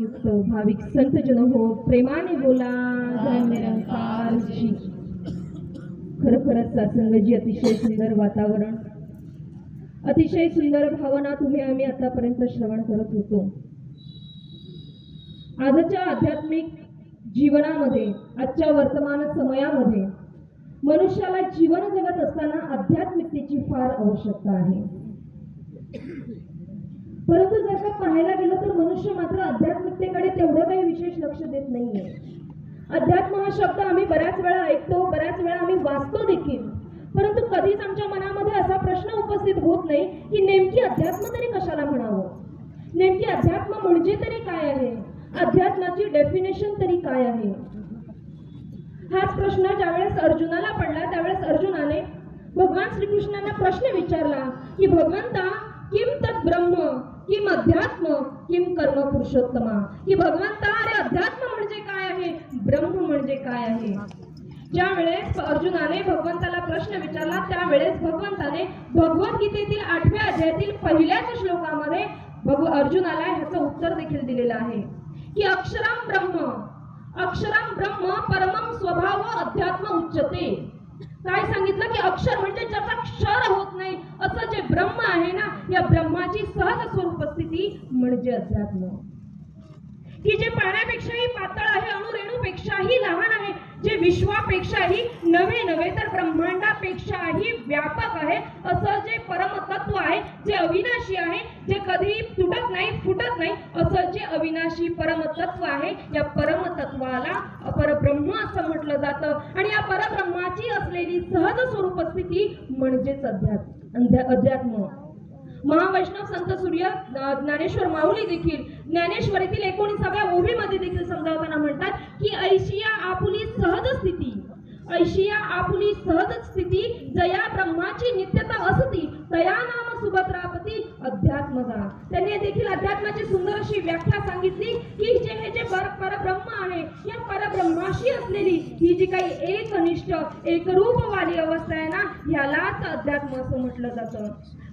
युक्त भाविक संत जन हो प्रेमाने बोला धन्य निरंकारजी खरोखरच सत्संगाची अतिशय सुंदर वातावरण. अतिशय सुंदर भावना तुम्ही आम्ही आतापर्यंत श्रवण करत होतो. आजच्या आध्यात्मिक जीवनामध्ये आजच्या वर्तमान समयामध्ये मनुष्याला जीवन जगत असताना आध्यात्मिकतेची फार आवश्यकता आहे. परंतु जर का पाहायला गेलं तर आध्यात्मिकतेकडे तेवढं काही विशेष लक्ष देत नाहीये. अध्यात्म हा शब्द आम्ही बऱ्याच वेळा ऐकतो बऱ्याच वेळा आम्ही वाचतो देखील. परंतु कधीच आमच्या मनामध्ये असा प्रश्न उपस्थित होत नाही की नेमकी अध्यात्म तरी कशाला म्हणावं? नेमकी अध्यात्म म्हणजे तरी काय आहे? अध्यात्माची डेफिनेशन तरी काय आहे? हाच प्रश्न ज्यावेळेस अर्जुनाला पडला त्यावेळेस अर्जुनाने भगवान श्रीकृष्णांना प्रश्न विचारला की भगवंता किम तत् ब्रह्म किम अध्यात्म किम कर्म पुरुषोत्तमा? की भगवंता अरे अध्यात्म म्हणजे काय आहे? ब्रह्म म्हणजे काय आहे? ज्या वेळेस अर्जुनाने भगवंताला प्रश्न विचारला त्यावेळेस भगवंताने भगवद्गीतेतील आठव्या अध्यायातील पहिल्याच श्लोकामध्ये भगव अर्जुनाला ह्याचं उत्तर देखील दिलेलं आहे. की अक्षरम ब्रह्म अक्षरम ब्रह्म परमम स्वभाव अध्यात्म उच्चते काय सांगितलं की अक्षर म्हणजे ज्याचा क्षर होत नाही. असं जे ब्रह्म आहे ना या ब्रह्माची सहज स्वरूप स्थिती म्हणजे अध्यात्म. की जे पाण्यापेक्षाही पातळ आहे अणुरेणूपेक्षाही लहान आहे जे विश्वापेक्षाही नवे नवे तर ब्रह्मांडापेक्षाही व्यापक आहे. असं जे परमतत्व आहे जे अविनाशी आहे जे कधीही तुटत नाही फुटत अविनाशी परमतत्व आहे. या परमतत्वाला परब्रह्म असं म्हटलं जातं. आणि या परब्रह्माची असलेली सहज स्वरूप स्थिती म्हणजेच अध्यात्म. अध्यात्म. महावैष्णव संत सूर्य ज्ञानेश्वर माऊली देखील ज्ञानेश्वरीतील एकोणीसाव्या ओवीमध्ये देखील समजावताना म्हणतात की ऐशिया आपुली सहज स्थिती. ऐशिया आपुली सहज स्थिती जया ब्रह्माची नित्यता असती तया नाम सुभद्रापती अध्यात्मजा. त्यांनी देखील अध्यात्माची सुंदर अशी व्याख्या सांगितली की जे हे जे पर परब्रह्म आहे या परब्रह्माशी असलेली ही जी काही एकनिष्ठ एकरूपवादी अवस्था आहे ना यालाच अध्यात्म असं म्हटलं जातं.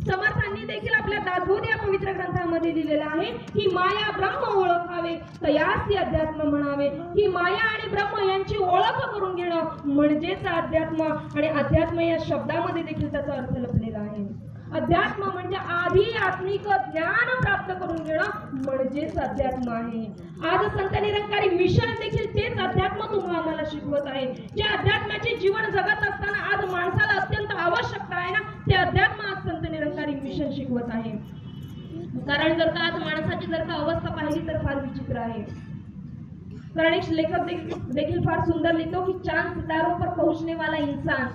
समर्थांनी देखील आपल्या दासबोध या पवित्र ग्रंथामध्ये लिहिलेलं आहे की माया ब्रह्म ओळखावे तयास अध्यात्म म्हणावे. की माया आणि ब्रह्म यांची ओळख करून घेणं म्हणजेच अध्यात्म. आणि अध्यात्म या शब्दामध्ये देखील त्याचा अर्थ लपलेला आहे. अध्यात्म म्हणजे आधी आत्मिक ज्ञान प्राप्त करून घेणं म्हणजेच अध्यात्म आहे. आज संत निरंकारी मिशन देखील तेच अध्यात्म तुम्हाला आम्हाला शिकवत आहे. जे अध्यात्माचे जीवन जगत असताना आज माणसाला अत्यंत आवश्यकता आहे ना ते अध्यात्म आज संत निरंकारी मिशन शिकवत आहे. कारण जर का आज माणसाची जर का अवस्था पाहिली तर फार विचित्र आहे. कारण एक लेखक देखील देखील फार सुंदर लिहितो की चांद सितारों पर पहुंचने वाला इंसान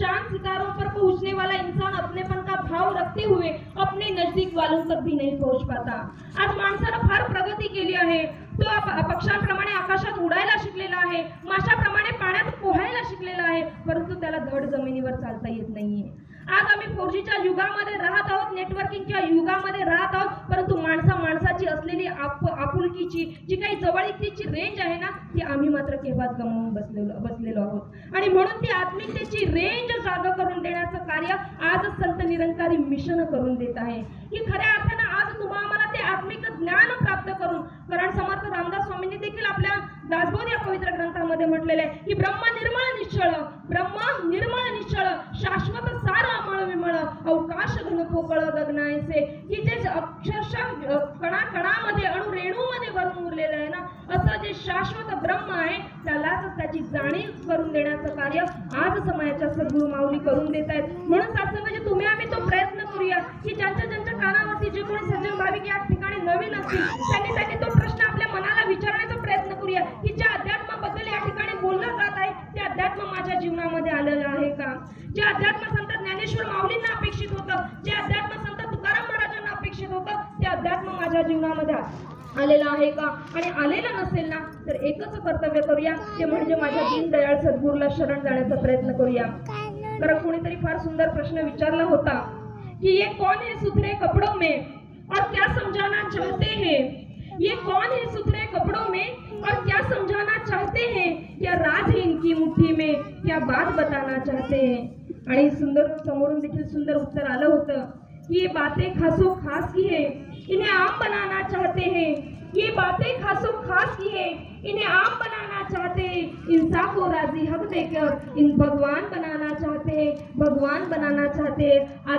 चांद सितारों पर पहुंचने वाला इंसान अपनेपन का भाव रखते हुए अपने नजदीक वालों तक भी नहीं पहुंच पाता। आज माणसानं फार प्रगती केली आहे. तो पक्षांप्रमाणे आकाशात उडायला शिकलेला आहे. माशाप्रमाणे पाण्यात पोहायला शिकलेला आहे. परंतु त्याला धड जमिनीवर चालता येत नाहीये. आज आम्ही फोर जीच्या युगामध्ये राहत आहोत नेटवर्किंगच्या युगामध्ये राहत आहोत परंतु माणसा माणसाची असलेली आप आपुलकीची जी काही जवळीकीची रेंज आहे ना ती आम्ही मात्र केव्हाच गमावून बसलेलो बसलेलो आहोत. आणि म्हणून ती आत्मिकतेची रेंज जागा करून देण्याचं कार्य आज संत निरंकारी मिशन करून देत आहे. की खऱ्या अर्थाने आज तुम्हा आम्हाला ते आत्मिक ज्ञान प्राप्त करून कारण समर्थ रामदास स्वामींनी देखील आपल्या दासबोध या पवित्र ग्रंथामध्ये म्हटलेले आहे की ब्रह्म निर्मळ निश्चळ ब्रह्म निर्मळ निश्चळ शाश्वत सार अमळ विमळ अवकाश घन पोकळ गगनायचे की जे अक्षरशः कणाकणामध्ये अणू अणु रेणूमध्ये भरून उरलेलं आहे ना असं जे शाश्वत ब्रह्म आहे त्यालाच त्याची जाणीव करून देण्याचं कार्य आज समयाच्या सद्गुरू माऊली करून देत आहेत. म्हणून सात्संगाचे तुम्ही आम्ही तो प्रयत्न करूया की ज्यांच्या ज्यांच्या कानावरती जे कोणी सज्जन भाविक या ठिकाणी नवीन असतील त्यांनी त्यांनी तो प्रश्न आपल्या मनाला विचारण्याचा प्रयत्न करूया की ज्या अध्यात्माबद्दल या ठिकाणी बोललं जात आहे ते अध्यात्म माझ्या जीवनामध्ये आलेलं आहे का? जे अध्यात्म संत ज्ञानेश्वर माऊलींना अपेक्षित होतं जे अध्यात्म संत तुकाराम महाराजांना अपेक्षित होतं ते अध्यात्म माझ्या जीवनामध्ये आलेला आहे का? आणि आलेला नसेल ना तर एकच कर्तव्य करूया ते म्हणजे माझ्या दीनदयाळ सद्गुरूला शरण जाण्याचा प्रयत्न करूया. कारण कोणीतरी फार सुंदर प्रश्न विचारला होता कि ये कौन है सुथरे कपड़ों में और क्या समझाना चाहते हैं? ये कौन है सुथरे कपड़ों में और क्या समझाना चाहते हैं? क्या राज है इनकी मुट्ठी में? क्या बात बताना चाहते हैं? आणि सुंदर समोरून देखील सुंदर उत्तर आलं होतं की ये बातें खासो खास की है इन्हें आम बनाना चाहते हैं। ये बातें खासो खास की है। इन्हें आम बनाना चाहते इंसान को राज़ी हक देकर इन भगवान बनाना चाहते भगवान बनाना चाहते